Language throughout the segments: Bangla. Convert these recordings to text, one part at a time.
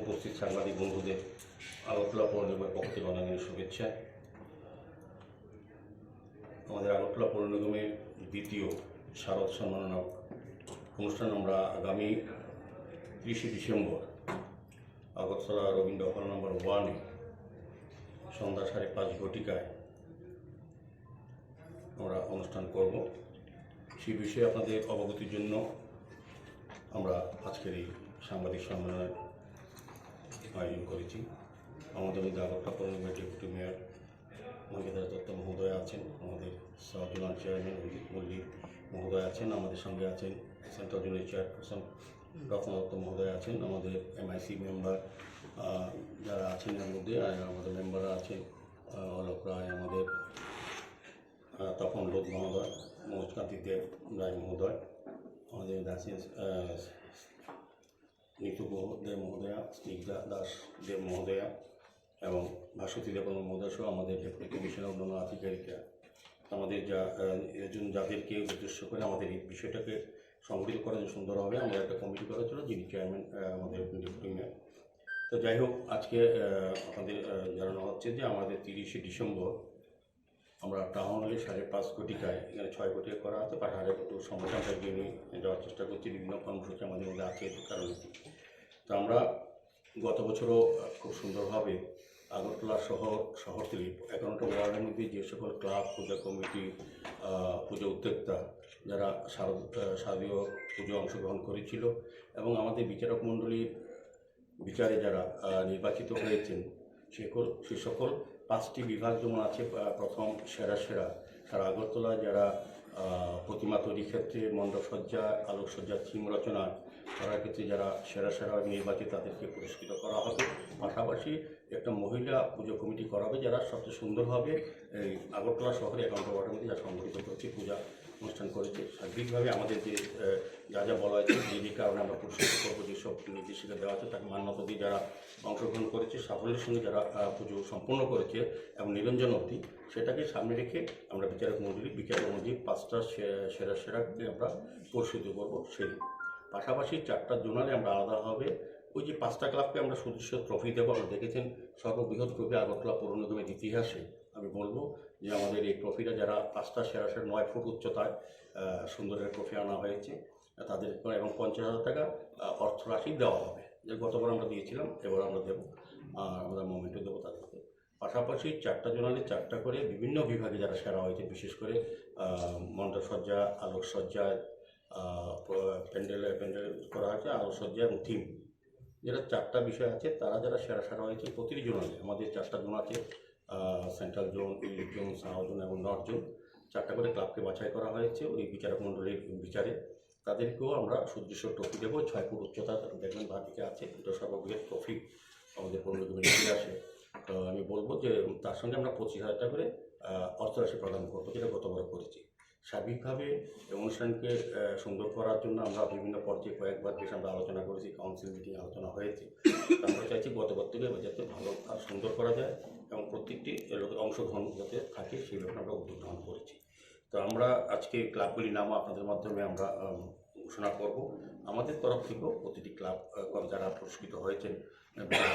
উপস্থিত সাংবাদিক বন্ধুদের আগরতলা পৌর নিগমের পক্ষ থেকে অনেক শুভেচ্ছা। আমাদের আগরতলা পৌর নিগমের দ্বিতীয় শারদ সম্মাননা অনুষ্ঠান আমরা আগামী তিরিশে ডিসেম্বর, আগরতলা রবীন্দ্র হল নম্বর ওয়ানে, সন্ধ্যা সাড়ে পাঁচ ঘটিকায় আমরা অনুষ্ঠান করব। সেই বিষয়ে আপনাদের অবগতির জন্য আমরা আজকের এই সাংবাদিক সম্মেলনের আয়োজন করেছি। আমাদের মধ্যে আগরতলা পৌরনিগমের ডেপুটি মেয়র মহিলা দত্ত মহোদয় আছেন, আমাদের সাহায্যমান চেয়ারম্যান অভিজিৎ মল্লিক মহোদয় আছেন, আমাদের সঙ্গে আছেন সেন্ট্রাল জোনের চেয়ারপারসন রত্ন দত্ত মহোদয় আছেন, আমাদের এমআইসি মেম্বার যারা আছেন এর মধ্যে আমাদের মেম্বাররা আছেন অলোক রায়, আমাদের তপন লোক মহোদয় মনোজকান্তি দেব রায় মহোদয়, আমাদের নিতু দেব মহোদয়া স্নিগ্ধা দাস দেব মহোদয়া এবং ভাস্বতী দেব মহোদয় সহ আমাদের ডেপুটি কমিশনার অন্যান্য আধিকারিকরা। আমাদের যা আহ, একজন যাদেরকে উদ্দেশ্য করে আমাদের এই বিষয়টাকে সংগঠিত করার জন্য সুন্দর হবে। আমরা একটা কমিটি করার জন্য যিনি চেয়ারম্যান আমাদের ডেপুটি মেয়র তো যাই হোক আজকে আপনাদের জানানো হচ্ছে যে আমাদের তিরিশে ডিসেম্বর আমরা টাউন হলে সাড়ে পাঁচ কোটি কোটিকায় এখানে ছয় কোটি করা আছে পাঠারে একটু সমস্যা এগিয়ে নিয়ে যাওয়ার চেষ্টা করছি, বিভিন্ন কর্মসূচি আমাদের মধ্যে আছে কারণে। তো আমরা গত বছরও খুব সুন্দরভাবে আগরতলা শহর, শহরতলি এগারোটা ওয়ার্ডের মধ্যে যে সকল ক্লাব, পূজা কমিটি পুজো উদ্যোক্তা, যারা শারদ শারদীয় পুজো অংশগ্রহণ করেছিল, এবং আমাদের বিচারক মণ্ডলীর বিচারে যারা নির্বাচিত হয়েছেন সে সকল পাঁচটি বিভাগ যেমন আছে প্রথম সেরা সেরা। সারা আগরতলা যারা প্রতিমা তৈরি ক্ষেত্রে মণ্ডপসজ্জা আলোকসজ্জার থিম রচনা করার ক্ষেত্রে যারা সেরা সেরা নির্বাচিত তাদেরকে পুরস্কৃত করা হবে। পাশাপাশি একটা মহিলা পুজো কমিটি করা হবে যারা সবচেয়ে সুন্দরভাবে আগরতলা শহরে একান্ত মধ্যে যা সংগঠিত করছে পূজা অনুষ্ঠান করেছে। সার্বিকভাবে আমাদের যে যা যা বলা হয়েছে, যে যে কারণে আমরা পুরস্কৃত করব যেসব নির্দেশিকা দেওয়া আছে, তাকে মান্যতা দিয়ে যারা অংশগ্রহণ করেছে, সাফল্যের সঙ্গে যারা পুজো সম্পন্ন করেছে এবং নিরঞ্জন অবধি, সেটাকে সামনে রেখে আমরা বিচারক মন্ডলী, বিচারক অনুযায়ী পাঁচটা সেরা সেরাকে আমরা পুরস্কৃত করব সেই পাশাপাশি চারটা জোনালে আমরা আলাদাভাবে ওই যে পাঁচটা ক্লাবকে আমরা সুদৃশ্য ট্রফি দেবো, আপনারা দেখেছেন, সর্ববৃহৎ ট্রফি আগরতলা পৌর নিগমের ইতিহাসে। আমি বলব যে আমাদের এই ট্রফিটা যারা পাঁচটা সেরা সেরা নয় ফুট উচ্চতায় সুন্দরের ট্রফি আনা হয়েছে তাদের এবং পঞ্চাশ হাজার টাকা অর্থরাশি দেওয়া হবে। যে গতবার আমরা দিয়েছিলাম এবার আমরা দেবো। আর আমরা মোমেন্টও দেবো তাদেরকে। পাশাপাশি চারটা জোনালে চারটা করে বিভিন্ন বিভাগে যারা সেরা হয়েছে বিশেষ করে আহ, মণ্ডপসজ্জা আলোকসজ্জা প্যান্ডেল প্যান্ডেল করা হয়েছে আলোকসজ্জা এবং থিম। যেটা চারটা বিষয় আছে তারা যারা সেরা সেরা হয়েছে প্রতিটি জোনালে। আমাদের চারটা জোন আছে। Central zone elite zone south zone এবং নর্থ জোন চারটা করে ক্লাবকে বাছাই করা হয়েছে ওই বিচারক মণ্ডলীর বিচারে। তাদেরকেও আমরা সুদৃশ্য ট্রফি দেবো, ছয় ফুট উচ্চতা দেখবেন বাদিকে আছে এটা সর্ববৃহৎ ট্রফি আমাদের পনেরো পৌরনিগমের ইতিহাসে। তো আমি বলব যে তার সঙ্গে আমরা পঁচিশ হাজার টাকা করে অর্থরাশি প্রদান করব যেটা গতবার করেছি। সার্বিকভাবে এই অনুষ্ঠানকে সুন্দর করার জন্য আমরা বিভিন্ন পর্যায়ে কয়েকবার বেশ আমরা আলোচনা করেছি কাউন্সিল মিটিং আলোচনা হয়েছে। আমরা চাইছি গতবার থেকে যাতে ভালো আর সুন্দর করা যায়। এবং প্রত্যেকটি অংশগ্রহণ যাতে থাকে, সেই ব্যাপারে আমরা উদ্যোগ গ্রহণ করেছি। তো আমরা আজকে ক্লাবগুলির নামও আপনাদের মাধ্যমে আমরা ঘোষণা করব। আমাদের তরফ থেকেও প্রতিটি ক্লাব যারা পুরস্কৃত হয়েছেন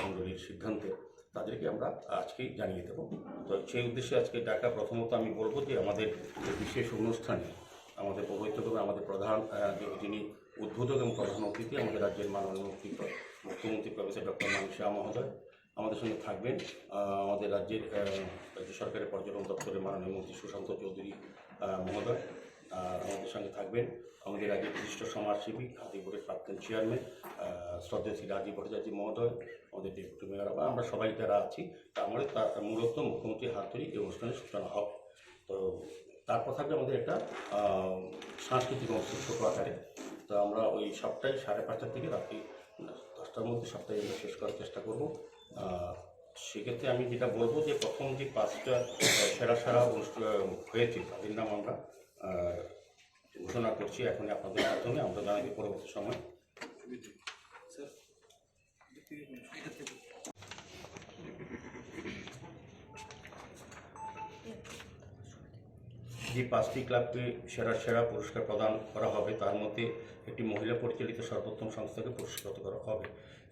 মণ্ডলীর সিদ্ধান্তে, তাদেরকে আমরা আজকেই জানিয়ে দেবো। তো সেই উদ্দেশ্যে আজকে ডাকা প্রথমত আমি বলব যে আমাদের বিশেষ অনুষ্ঠানে আমাদের পবিত্র আমাদের প্রধান যিনি উদ্বোধক এবং প্রধান অতিথি, আমাদের রাজ্যের মাননীয় মুখ্যমন্ত্রী প্রফেসর ডক্টর শাহ মহোদয় আমাদের সঙ্গে থাকবেন। আমাদের রাজ্যের রাজ্য সরকারের পর্যটন দপ্তরের মাননীয় মন্ত্রী সুশান্ত চৌধুরী মহোদয় আমাদের সঙ্গে থাকবেন। আমাদের রাজ্যের বিশিষ্ট সমাজসেবী হাতি বোর্ডের প্রাক্তন চেয়ারম্যান শ্রদ্ধেশী রাজীব ভট্টাচার্য মহোদয়, আমাদের ডেপুটি মেয়র আমরা সবাই যারা আছি তা আমাদের তার মূলত মুখ্যমন্ত্রী হাত ধরেই এই অনুষ্ঠানের সূচনা হবে। তো তারপর থাকবে আমাদের একটা সাংস্কৃতিক অনুষ্ঠান ছোটো আকারে। তো আমরা ওই সপ্তাহে সাড়ে পাঁচটা থেকে রাত্রি দশটার মধ্যে সপ্তাহে শেষ করার চেষ্টা করব। সেক্ষেত্রে আমি যেটা বলব যে প্রথম যে পাঁচটা সেরা সেরা অনুষ্ঠান হয়েছে তাদের নাম আমরা ঘোষণা করছি এখন আপনাদের মাধ্যমে আমরা জানাবি পরবর্তী সময়। যে পাঁচটি ক্লাবকে সেরা সেরা পুরস্কার প্রদান করা হবে তার মধ্যে একটি মহিলা পরিচালিত সর্বোত্তম সংস্থাকে পুরস্কৃত করা হবে।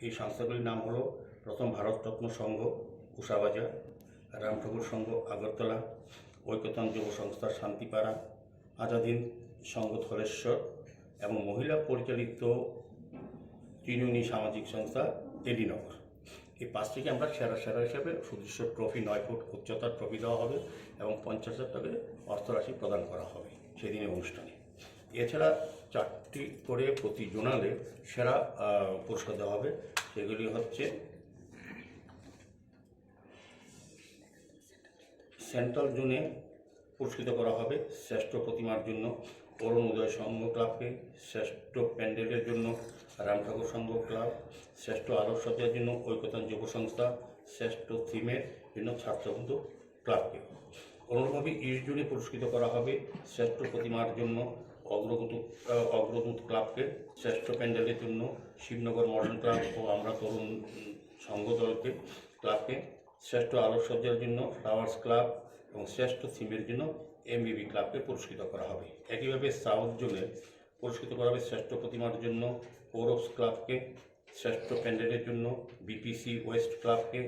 এই সংস্থাগুলির নাম হলো প্রথম ভারতরত্ন সংঘ, উষাবাজার, রামঠাকুর সংঘ, আগরতলা ঐকতান যুব সংস্থা শান্তিপাড়া আজাদিন সংঘ ধলেশ্বর এবং মহিলা পরিচালিত তৃণমূলী সামাজিক সংস্থা এডিনগর এই পাঁচটিকে আমরা সেরা সেরা হিসেবে সুদৃশ্য ট্রফি নয় ফুট উচ্চতার ট্রফি দেওয়া হবে এবং পঞ্চাশ হাজার টাকা অর্থরাশি প্রদান করা হবে সেদিনের অনুষ্ঠানে। এছাড়া চারটি করে প্রতি জোনালে সেরা পুরস্কার দেওয়া হবে। সেগুলি হচ্ছে সেন্ট্রাল জোনে পুরস্কৃত করা হবে শ্রেষ্ঠ প্রতিমার জন্য। অরুণোদয় সংঘ ক্লাবকে শ্রেষ্ঠ প্যান্ডেলের জন্য। রাম ঠাকুর সংঘ ক্লাব, শ্রেষ্ঠ আলোকসজ্জার জন্য ঐকতান যুব সংস্থা, শ্রেষ্ঠ থিমের জন্য ছাত্রবন্ধু ক্লাবকে অনুরূপভাবে ইস্ট জোনে পুরস্কৃত করা হবে শ্রেষ্ঠ প্রতিমার জন্য অগ্রগত অগ্রদূত ক্লাবকে শ্রেষ্ঠ প্যান্ডেলের জন্য শিবনগর মডার্ন ক্লাব ও আমরা তরুণ সংঘ দলকে ক্লাবকে শ্রেষ্ঠ আলোকসজ্জার জন্য ফ্লাওয়ার্স ক্লাব এবং শ্রেষ্ঠ থিমের জন্য এম এমবিবি ক্লাবকে পুরস্কৃত করা হবে। একইভাবে সাউথ জোনে পুরস্কৃত করা হবে শ্রেষ্ঠ প্রতিমার জন্য পৌরস ক্লাবকে শ্রেষ্ঠ প্যান্ডেলের জন্য বিপিসি ওয়েস্ট ক্লাবকে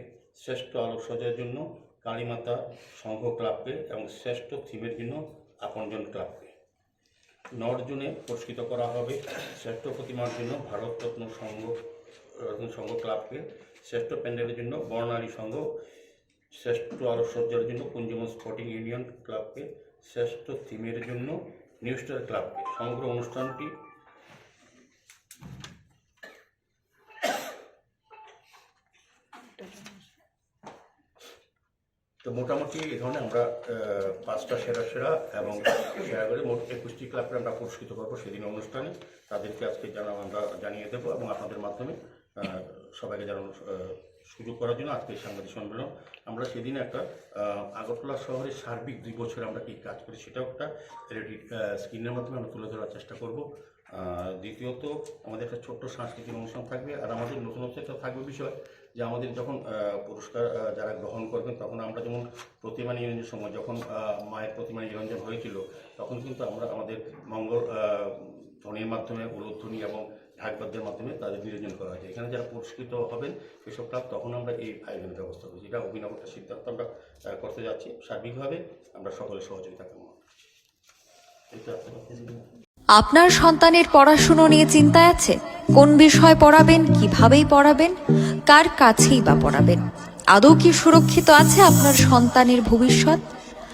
শ্রেষ্ঠ আলোকসজ্জার জন্য কালীমাতা সংঘ ক্লাবকে এবং শ্রেষ্ঠ থিমের জন্য আপনজন ক্লাবকে নর্থ জোনে পুরস্কৃত করা হবে শ্রেষ্ঠ প্রতিমার জন্য ভারতরত্ন সংঘ রত্ন সংঘ ক্লাবকে শ্রেষ্ঠ প্যান্ডেলের জন্য, বর্ণালী সংঘ, শ্রেষ্ঠ আলোকসজ্জার জন্য কুঞ্জমন স্পোর্টিং ইউনিয়ন ক্লাবকে শ্রেষ্ঠ থিমের জন্য নিউ স্টার ক্লাবকে সমগ্র অনুষ্ঠানটি তো মোটামুটি এই ধরনের আমরা পাঁচটা সেরা সেরা এবং সেরা করে মোট একুশটি ক্লাবকে আমরা পুরস্কৃত করব সেদিন অনুষ্ঠানে। তাদেরকে আজকে জানা আমরা জানিয়ে দেবো এবং আপনাদের মাধ্যমে সবাইকে জানানোর সুযোগ করার জন্য আজকে সাংবাদিক সম্মেলন। আমরা সেদিন একটা আগরতলা শহরের সার্বিক দুই বছর আমরা কী কাজ করি সেটাও একটা স্ক্রিনের মাধ্যমে আমরা তুলে ধরার চেষ্টা করব। দ্বিতীয়ত, আমাদের একটা ছোট্ট সাংস্কৃতিক অনুষ্ঠান থাকবে আর আমাদের নতুনত্ব একটা থাকবে বিষয় যে আমাদের যখন পুরস্কার যারা গ্রহণ করবেন তখন আমরা যেমন প্রতিমা নিরঞ্জনের সময়, যখন মায়ের প্রতিমা নিরঞ্জন হয়েছিল, তখন কিন্তু আমরা আমাদের মঙ্গল ধ্বনির মাধ্যমে উলুধ্বনি এবং ঢাকবাদ্যের মাধ্যমে তাদের নিরঞ্জন করা হয়েছে। এখানে যারা পুরস্কৃত হবেন সেসব ক্লাব তখন আমরা এই আয়োজনের ব্যবস্থা করছি। এটা অভিনব একটা সিদ্ধান্ত আমরা করতে যাচ্ছি। সার্বিকভাবে আমরা সকলের সহযোগিতা কামনা আপনার সন্তানের পড়াশুনো নিয়ে চিন্তায় আছে? কোন বিষয় পড়াবেন, কিভাবেই পড়াবেন, কার কাছেই বা পড়াবেন? আদৌ কি সুরক্ষিত আছে আপনার সন্তানের ভবিষ্যৎ?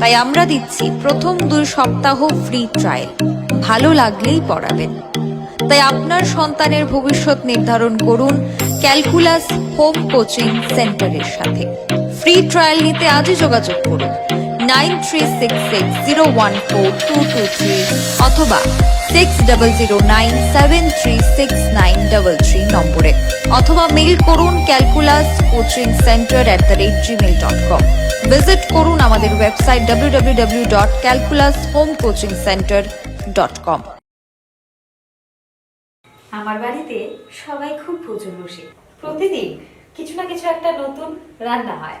তাই আমরা দিচ্ছি প্রথম দুই সপ্তাহ ফ্রি ট্রায়াল ভালো লাগলেই পড়াবেন। তাই আপনার সন্তানের ভবিষ্যৎ নির্ধারণ করুন ক্যালকুলাস হোম কোচিং সেন্টারের সাথে। ফ্রি ট্রায়াল নিতে আজই যোগাযোগ করুন। Nine three six six zero one four two two three অথবা six double zero nine seven three six nine double three নম্বরে। অথবা মেইল করুন calculus coaching centre at the rate Gmail dot com visit করুন আমাদের website W W W dot calculus home coaching centre dot com আমার বাড়িতে সবাই খুব পুজো বসে। প্রতিদিন কিছু না কিছু একটা নতুন রান্না হয়।